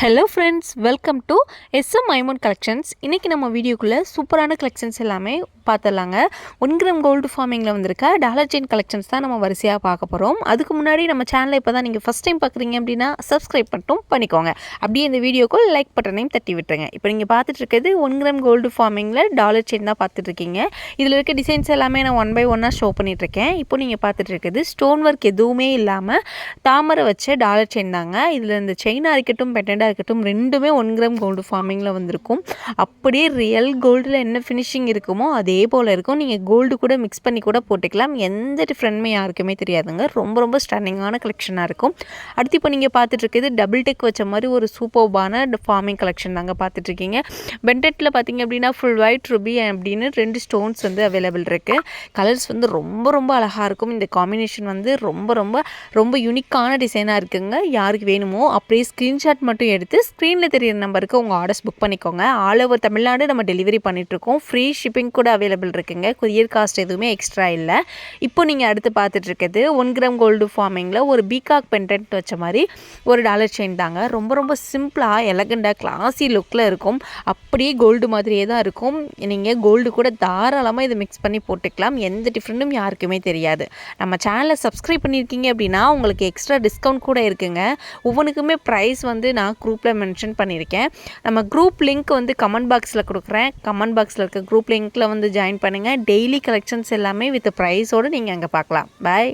Hello friends welcome to SM மைமோன் collections இன்றைக்கி நம்ம வீடியோக்குள்ளே சூப்பரான கலெக்ஷன்ஸ் எல்லாமே பார்த்துடலாங்க. ஒன் கிராம் கோல்டு ஃபார்மிங்கில் வந்திருக்க டாலர் செயின் கலெக்ஷன்ஸ் தான் நம்ம வரிசையாக பார்க்க போகிறோம் அதுக்கு முன்னாடி நம்ம சேனலை இப்போ தான் நீங்கள் ஃபஸ்ட் டைம் பார்க்குறீங்க அப்படின்னா சப்ஸ்கிரைப் மட்டும் பண்ணிக்கோங்க. அப்படியே இந்த வீடியோக்கு லைக் பட்டனையும் தட்டி விட்டுருங்க. இப்போ நீங்கள் பார்த்துட்டு இருக்கிறது ஒன் கிராம் கோல்டு ஃபார்மிங்கில் டாலர் செயின் தான் பார்த்துட்ருக்கீங்க இதில் இருக்க டிசைன்ஸ் எல்லாமே நான் ஒன் பை ஒன்னாக ஷோ பண்ணிகிட்ருக்கேன் இப்போ நீங்கள் பார்த்துட்டு இருக்கிறது ஸ்டோன் ஒர்க் எதுவுமே இல்லாமல் தாமரை வச்ச டாலர் செயின் தாங்க. இதில் இந்த செயினாக இருக்கட்டும் பெட்டண்டாக இருக்கட்டும் ரெண்டுமே ஒன் கிராம் கோல்டு ஃபார்மிங்கில் வந்திருக்கும். அப்படியே ரியல் கோல்டில் என்ன ஃபினிஷிங் இருக்குமோ அதே போல் இருக்கும். நீங்கள் கோல்டு கூட மிக்ஸ் பண்ணி கூட போட்டுக்கலாம். எந்த டிஃப்ரெண்ட்மே யாருக்குமே தெரியாதுங்க. ரொம்ப ரொம்ப ஸ்டன்னிங்கான கலெக்ஷனாக இருக்கும். அடுத்து இப்போ நீங்கள் பார்த்துட்ருக்கிறது டபுள் டெக் வச்ச மாதிரி ஒரு சூப்பர்பான ஃபார்மிங் கலெக்ஷன் தாங்க பார்த்துட்ருக்கீங்க பென்டெட்டில் பார்த்தீங்க அப்படின்னா ஃபுல் ஒயிட் ருபி அப்படின்னு ரெண்டு ஸ்டோன்ஸ் வந்து அவைலபிள் இருக்குது கலர்ஸ் வந்து ரொம்ப ரொம்ப அழகாக இருக்கும். இந்த காம்பினேஷன் வந்து ரொம்ப ரொம்ப ரொம்ப யூனிக்கான டிசைனாக இருக்குங்க. யாருக்கு வேணுமோ அப்படியே ஸ்க்ரீன்ஷாட் மட்டும் எடுத்து ஸ்க்ரீனில் தெரியிற நம்பருக்கு உங்கள் ஆர்டர்ஸ் புக் பண்ணிக்கோங்க. ஆல் ஓவர் தமிழ்நாடு நம்ம டெலிவரி பண்ணிகிட்ருக்கோம் ஃப்ரீ ஷிப்பிங் கூட அவைலபிள் இருக்குங்க. கொரியர் காஸ்ட் எதுவுமே எக்ஸ்ட்ரா இல்லை. இப்போ நீங்கள் அடுத்து பார்த்துட்ருக்கிறது ஒன் கிராம் கோல்டு ஃபார்மிங்கில் ஒரு பீகாக் பென்டென்ட் வச்ச மாதிரி ஒரு டாலர் செயின் தாங்க. ரொம்ப ரொம்ப சிம்பிளாக எலகண்டாக கிளாசி லுக்கில் இருக்கும். அப்படியே கோல்டு மாதிரியே தான் இருக்கும். நீங்கள் கோல்டு கூட தாராளமாக இதை மிக்ஸ் பண்ணி போட்டுக்கலாம். எந்த டிஃப்ரெண்ட்டும் யாருக்குமே தெரியாது. நம்ம சேனலை சப்ஸ்கிரைப் பண்ணியிருக்கீங்க அப்படின்னா உங்களுக்கு எக்ஸ்ட்ரா டிஸ்கவுண்ட் கூட இருக்குங்க. ஒவ்வொன்றுக்குமே ப்ரைஸ் வந்து நான் குரூப்பில் மென்ஷன் பண்ணியிருக்கேன். நம்ம குரூப் லிங்க் வந்து கமெண்ட் பாக்ஸில் கொடுக்குறேன். கமெண்ட் பாக்ஸில் இருக்க குரூப் லிங்க்கில் வந்து ஜாயின் பண்ணுங்கள் டெய்லி கலெக்ஷன்ஸ் எல்லாமே வித் ப்ரைஸோடு நீங்கள் அங்கே பார்க்கலாம். பாய்